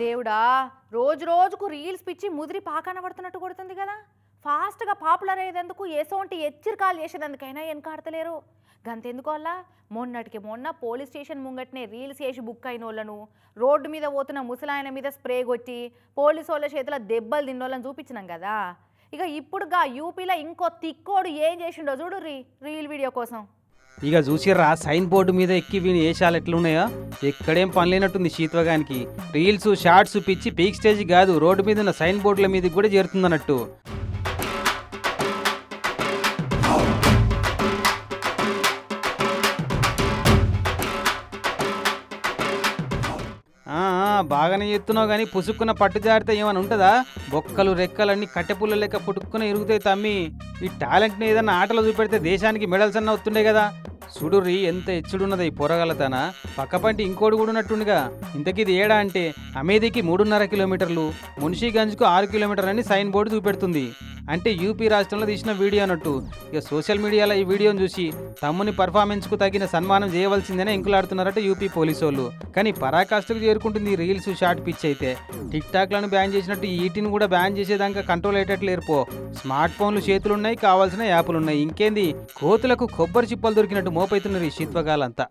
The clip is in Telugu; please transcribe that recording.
దేవుడా రోజు రోజుకు రీల్స్ పిచ్చి ముదిరి పాకాన పడుతున్నట్టు కొడుతుంది కదా. ఫాస్ట్గా పాపులర్ అయ్యేందుకు ఏసోంటి ఎచ్చిరికాలు చేసేందుకైనా వెనకాడతలేరు గంతెందుకు అలా మొన్నటికి మొన్న పోలీస్ స్టేషన్ ముంగట్నే రీల్స్ చేసి బుక్ అయిన వాళ్ళను రోడ్డు మీద పోతున్న ముసలాయన మీద స్ప్రే కొట్టి పోలీసు వాళ్ళ చేతిలో దెబ్బలు తిన్నోళ్ళని చూపించినాం కదా. ఇక ఇప్పుడుగా యూపీలో ఇంకో తిక్కోడు ఏం చేసిండో చూడు రీ రీల్ వీడియో కోసం. ఇక చూసిర్రా సైన్ బోర్డు మీద ఎక్కి వీని వేషాలు ఎట్లున్నాయో? ఎక్కడేం పని లేనట్టుంది శీత్వగానికి. రీల్స్ షార్ట్స్ పిచ్చి పీక్ స్టేజ్ కాదు రోడ్డు మీద ఉన్న సైన్ బోర్డుల మీదకి కూడా చేరుతుందన్నట్టు. బాగానే చెప్తున్నావు కానీ పుసుక్కున్న పట్టు జారితే ఏమైనా ఉంటుందా? బొక్కలు రెక్కలన్నీ కట్టెపుల్ల లెక్క పుట్టుకుని ఇరుగుతాయి తమ్మి. ఈ టాలెంట్ని ఏదైనా ఆటలో చూపెడితే దేశానికి మెడల్స్ అన్న వస్తుండే కదా. సుడురి ఎంత ఎచ్చుడున్నది ఈ పొరగలతన పక్కపంటి ఇంకోటి కూడా ఉన్నట్టుండిగా ఇంతకీ ఇది ఏడా అంటే అమేదికి మూడున్నర కిలోమీటర్లు మున్షీగంజ్కు ఆరు కిలోమీటర్ అని సైన్ బోర్డు చూపెడుతుంది. అంటే యూపీ రాష్ట్రంలో తీసిన వీడియో అన్నట్టు. ఇక సోషల్ మీడియాలో ఈ వీడియోను చూసి తమ్ముని పర్ఫార్మెన్స్కు తగిన సన్మానం చేయవలసిందనే ఇంకులాడుతున్నారట యూపీ పోలీసు వాళ్ళు కానీ పరాకాష్ఠకు చేరుకుంటుంది ఈ రీల్స్ షార్ట్ పిచ్ అయితే. టిక్ టాక్లను బ్యాన్ చేసినట్టు ఈ ఈటీని కూడా బ్యాన్ చేసేదాకా కంట్రోల్ అయ్యేటట్లు పో. స్మార్ట్ ఫోన్లు చేతులున్నాయి కావాల్సిన యాప్లు ఉన్నాయి ఇంకేంది? కోతులకు కొబ్బరి చిప్పలు దొరికినట్టు మోపైతున్నారు ఈ శీత్వకాలంతా